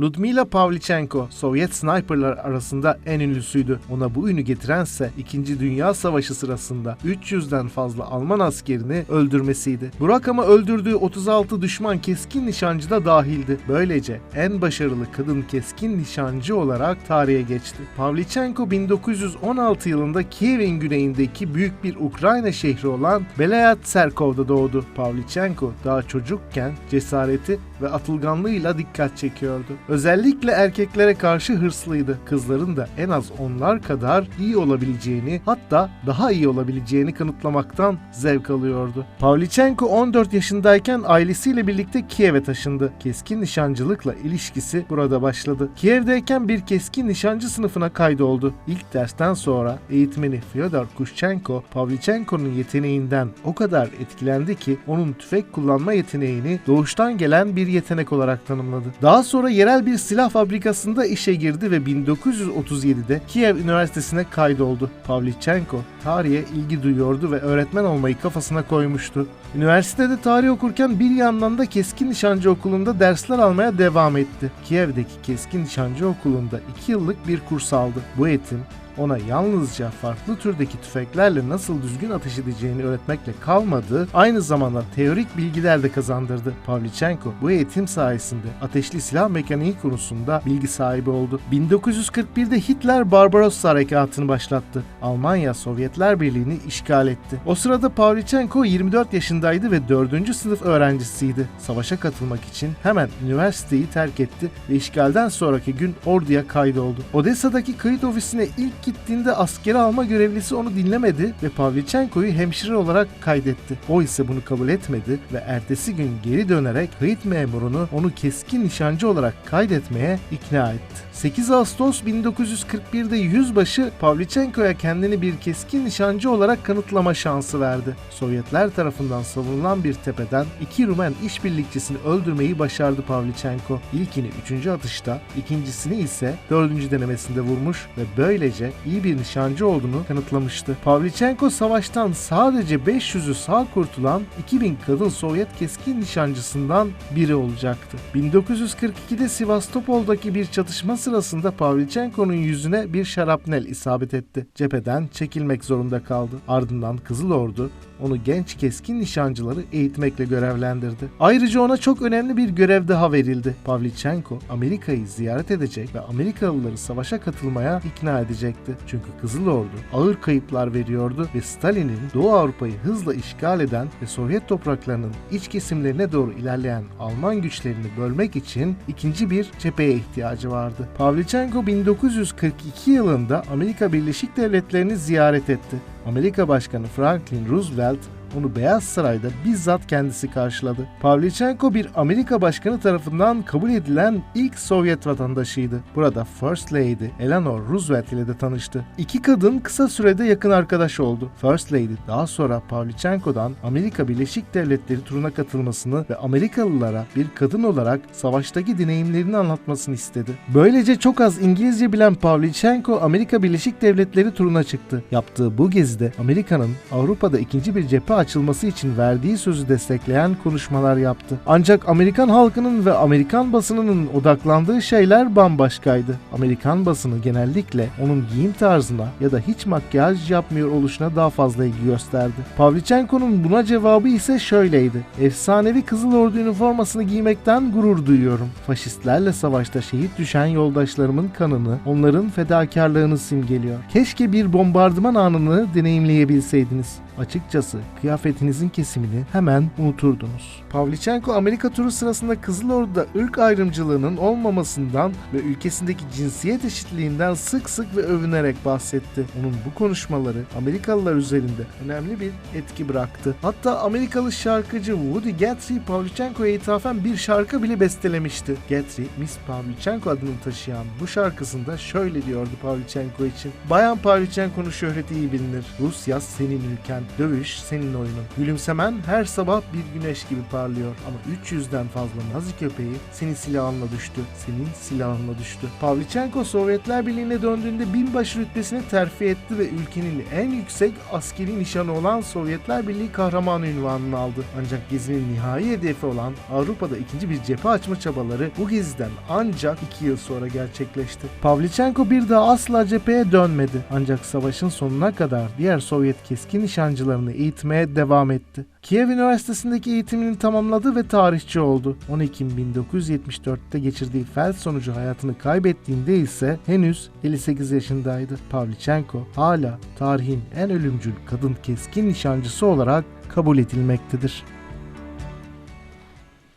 Ludmila Pavlichenko, Sovyet sniperlar arasında en ünlüsüydü. Ona bu ünü getirense 2. Dünya Savaşı sırasında 300'den fazla Alman askerini öldürmesiydi. Bu rakama öldürdüğü 36 düşman keskin nişancı da dahildi. Böylece en başarılı kadın keskin nişancı olarak tarihe geçti. Pavlichenko 1916 yılında Kiev'in güneyindeki büyük bir Ukrayna şehri olan Belayat Serkov'da doğdu. Pavlichenko daha çocukken cesareti ve atılganlığıyla dikkat çekiyordu. Özellikle erkeklere karşı hırslıydı. Kızların da en az onlar kadar iyi olabileceğini hatta daha iyi olabileceğini kanıtlamaktan zevk alıyordu. Pavlichenko 14 yaşındayken ailesiyle birlikte Kiev'e taşındı. Keskin nişancılıkla ilişkisi burada başladı. Kiev'deyken bir keskin nişancı sınıfına kaydoldu. İlk dersten sonra eğitmeni Fyodor Kushchenko, Pavlichenko'nun yeteneğinden o kadar etkilendi ki onun tüfek kullanma yeteneğini doğuştan gelen bir yetenek olarak tanımladı. Daha sonra yerel bir silah fabrikasında işe girdi ve 1937'de Kiev Üniversitesi'ne kaydoldu. Pavlichenko tarihe ilgi duyuyordu ve öğretmen olmayı kafasına koymuştu. Üniversitede tarih okurken bir yandan da keskin nişancı okulunda dersler almaya devam etti. Kiev'deki keskin nişancı okulunda 2 yıllık bir kurs aldı. Bu eğitim ona yalnızca farklı türdeki tüfeklerle nasıl düzgün ateş edeceğini öğretmekle kalmadı, aynı zamanda teorik bilgiler de kazandırdı. Pavlichenko bu eğitim sayesinde ateşli silah mekaniği konusunda bilgi sahibi oldu. 1941'de Hitler Barbarossa harekatını başlattı. Almanya Sovyetler Birliği'ni işgal etti. O sırada Pavlichenko 24 yaşındaydı ve 4. sınıf öğrencisiydi. Savaşa katılmak için hemen üniversiteyi terk etti ve işgalden sonraki gün orduya kaydoldu. Odessa'daki kayıt ofisine ilk gittiğinde askere alma görevlisi onu dinlemedi ve Pavlichenko'yu hemşire olarak kaydetti. O ise bunu kabul etmedi ve ertesi gün geri dönerek kayıt memurunu onu keskin nişancı olarak kaydetmeye ikna etti. 8 Ağustos 1941'de yüzbaşı Pavlichenko'ya kendini bir keskin nişancı olarak kanıtlama şansı verdi. Sovyetler tarafından savunulan bir tepeden iki Rumen işbirlikçisini öldürmeyi başardı Pavlichenko. İlkini 3. atışta, ikincisini ise 4. denemesinde vurmuş ve böylece iyi bir nişancı olduğunu kanıtlamıştı. Pavlichenko savaştan sadece 500'ü sağ kurtulan 2000 kadın Sovyet keskin nişancısından biri olacaktı. 1942'de Sivastopol'daki bir çatışma sırasında Pavlichenko'nun yüzüne bir şarapnel isabet etti. Cepheden çekilmek zorunda kaldı. Ardından Kızıl Ordu onu genç keskin nişancıları eğitmekle görevlendirdi. Ayrıca ona çok önemli bir görev daha verildi. Pavlichenko Amerika'yı ziyaret edecek ve Amerikalıları savaşa katılmaya ikna edecekti. Çünkü Kızıl Ordu ağır kayıplar veriyordu ve Stalin'in Doğu Avrupa'yı hızla işgal eden ve Sovyet topraklarının iç kesimlerine doğru ilerleyen Alman güçlerini bölmek için ikinci bir cepheye ihtiyacı vardı. Pavlichenko 1942 yılında Amerika Birleşik Devletleri'ni ziyaret etti. Amerika Başkanı Franklin Roosevelt onu Beyaz Saray'da bizzat kendisi karşıladı. Pavlichenko bir Amerika Başkanı tarafından kabul edilen ilk Sovyet vatandaşıydı. Burada First Lady Eleanor Roosevelt ile de tanıştı. İki kadın kısa sürede yakın arkadaş oldu. First Lady daha sonra Pavlichenko'dan Amerika Birleşik Devletleri turuna katılmasını ve Amerikalılara bir kadın olarak savaştaki deneyimlerini anlatmasını istedi. Böylece çok az İngilizce bilen Pavlichenko Amerika Birleşik Devletleri turuna çıktı. Yaptığı bu gezide Amerika'nın Avrupa'da ikinci bir cephe açılması için verdiği sözü destekleyen konuşmalar yaptı. Ancak Amerikan halkının ve Amerikan basınının odaklandığı şeyler bambaşkaydı. Amerikan basını genellikle onun giyim tarzına ya da hiç makyaj yapmıyor oluşuna daha fazla ilgi gösterdi. Pavlichenko'nun buna cevabı ise şöyleydi. Efsanevi Kızıl Ordu üniformasını giymekten gurur duyuyorum. Faşistlerle savaşta şehit düşen yoldaşlarımın kanını, onların fedakarlığını simgeliyor. Keşke bir bombardıman anını deneyimleyebilseydiniz. Açıkçası kıyafetinizin kesimini hemen unuturdunuz. Pavlichenko Amerika turu sırasında Kızıl Ordu'da ırk ayrımcılığının olmamasından ve ülkesindeki cinsiyet eşitliğinden sık sık ve övünerek bahsetti. Onun bu konuşmaları Amerikalılar üzerinde önemli bir etki bıraktı. Hatta Amerikalı şarkıcı Woody Guthrie Pavlichenko'ya ithafen bir şarkı bile bestelemişti. Guthrie, Miss Pavlichenko adını taşıyan bu şarkısında şöyle diyordu Pavlichenko için. Bayan Pavlichenko'nun şöhreti iyi bilinir. Rusya senin ülken. Dövüş senin oyunun. Gülümsemen her sabah bir güneş gibi parlıyor ama 300'den fazla Nazi köpeği senin silahınla düştü. Senin silahınla düştü. Pavlichenko Sovyetler Birliği'ne döndüğünde binbaşı rütbesine terfi etti ve ülkenin en yüksek askeri nişanı olan Sovyetler Birliği kahramanı ünvanını aldı. Ancak gezinin nihai hedefi olan Avrupa'da ikinci bir cephe açma çabaları bu geziden ancak iki yıl sonra gerçekleşti. Pavlichenko bir daha asla cepheye dönmedi. Ancak savaşın sonuna kadar diğer Sovyet keskin nişancılarını eğitmeye devam etti. Kiev Üniversitesi'ndeki eğitimini tamamladı ve tarihçi oldu. 10 Ekim 1974'te geçirdiği felç sonucu hayatını kaybettiğinde ise henüz 58 yaşındaydı. Pavlichenko hala tarihin en ölümcül kadın keskin nişancısı olarak kabul edilmektedir.